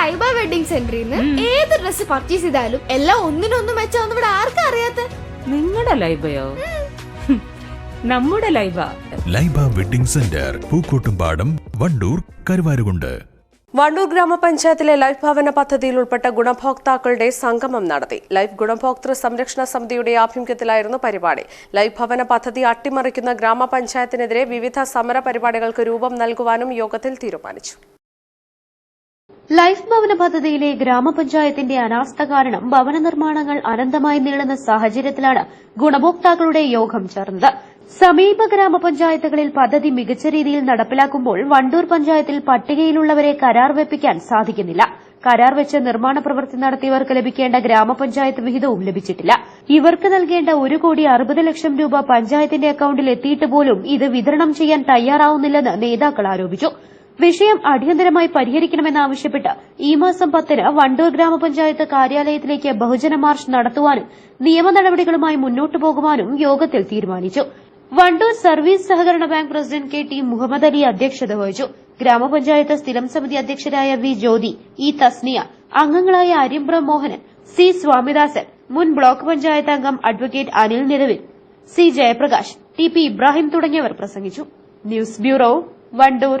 Laiba wedding സെന്ററിൽ നിന്ന് ഏത് ഡ്രസ് പർച്ചേസ് ചെയ്താലും എല്ലാം ഒന്നിനൊന്നും മെച്ചാന്ന് ഇവിടെ ആർക്കും അറിയാത്ത? നിങ്ങളുടെ ലൈബയോ? നമ്മുടെ Laiba. Laiba wedding centre Pookkottumpadam Wandoor Karuvarakundu. Wandoor ഗ്രാമപഞ്ചായത്തിലെ ലൈഫ് ഭവന പദ്ധതിയിൽ ഉൾപ്പെട്ട ഗുണഭോക്താക്കളുടെ സംഗമം നടത്തി. ലൈഫ് ഗുണഭോക്തൃ സംരക്ഷണ സമിതിയുടെ ആഭിമുഖ്യത്തിലായിരുന്നു പരിപാടി. ലൈഫ് ഭവന പദ്ധതി അട്ടിമറിക്കുന്ന ഗ്രാമപഞ്ചായത്തിനെതിരെ വിവിധ സമര പരിപാടികൾക്ക് രൂപം നൽകുവാനും യോഗത്തിൽ തീരുമാനിച്ചു. ലൈഫ് ഭവന പദ്ധതിയിലെ ഗ്രാമപഞ്ചായത്തിന്റെ അനാസ്ഥ കാരണം ഭവന നിർമ്മാണങ്ങൾ അനന്തമായി നീളുന്ന സാഹചര്യത്തിലാണ് ഗുണഭോക്താക്കളുടെ യോഗം ചേർന്നത്. സമീപ ഗ്രാമപഞ്ചായത്തുകളിൽ പദ്ധതി മികച്ച രീതിയിൽ നടപ്പിലാക്കുമ്പോൾ വണ്ടൂർ പഞ്ചായത്തിൽ പട്ടികയിലുള്ളവരെ കരാർ വെപ്പിക്കാൻ സാധിക്കുന്നില്ല. കരാർ വെച്ച് നിർമ്മാണ പ്രവൃത്തി നടത്തിയവർക്ക് ലഭിക്കേണ്ട ഗ്രാമപഞ്ചായത്ത് വിഹിതവും ലഭിച്ചിട്ടില്ല. ഇവർക്ക് നൽകേണ്ട ഒരു കോടി അറുപത് ലക്ഷം രൂപ പഞ്ചായത്തിന്റെ അക്കൌണ്ടിൽ എത്തിയിട്ട് പോലും ഇത് വിതരണം ചെയ്യാൻ തയ്യാറാവുന്നില്ലെന്ന് നേതാക്കൾ ആരോപിച്ചു. വിഷയം അടിയന്തരമായി പരിഹരിക്കണമെന്നാവശ്യപ്പെട്ട് ഈ മാസം പത്തിന് വണ്ടൂർ ഗ്രാമപഞ്ചായത്ത് കാര്യാലയത്തിലേക്ക് ബഹുജന മാർച്ച് നടത്തുവാനും നിയമ നടപടികളുമായി മുന്നോട്ടു പോകുവാനും യോഗത്തിൽ തീരുമാനിച്ചു. വണ്ടൂർ സർവീസ് സഹകരണ bank president K T Muhammad Ali അധ്യക്ഷത വഹിച്ചു. ഗ്രാമപഞ്ചായത്ത് സ്ഥിരം സമിതി അധ്യക്ഷരായ വി ജ്യോതി ഇ തസ്നിയ അംഗങ്ങളായ അരിമ്പ്ര മോഹനൻ സി സ്വാമിദാസൻ മുൻ ബ്ലോക്ക് പഞ്ചായത്ത് അംഗം advocate Anil Niravil C Jayaprakash T P Ibrahim തുടങ്ങിയവർ പ്രസംഗിച്ചു. News bureau Wandoor.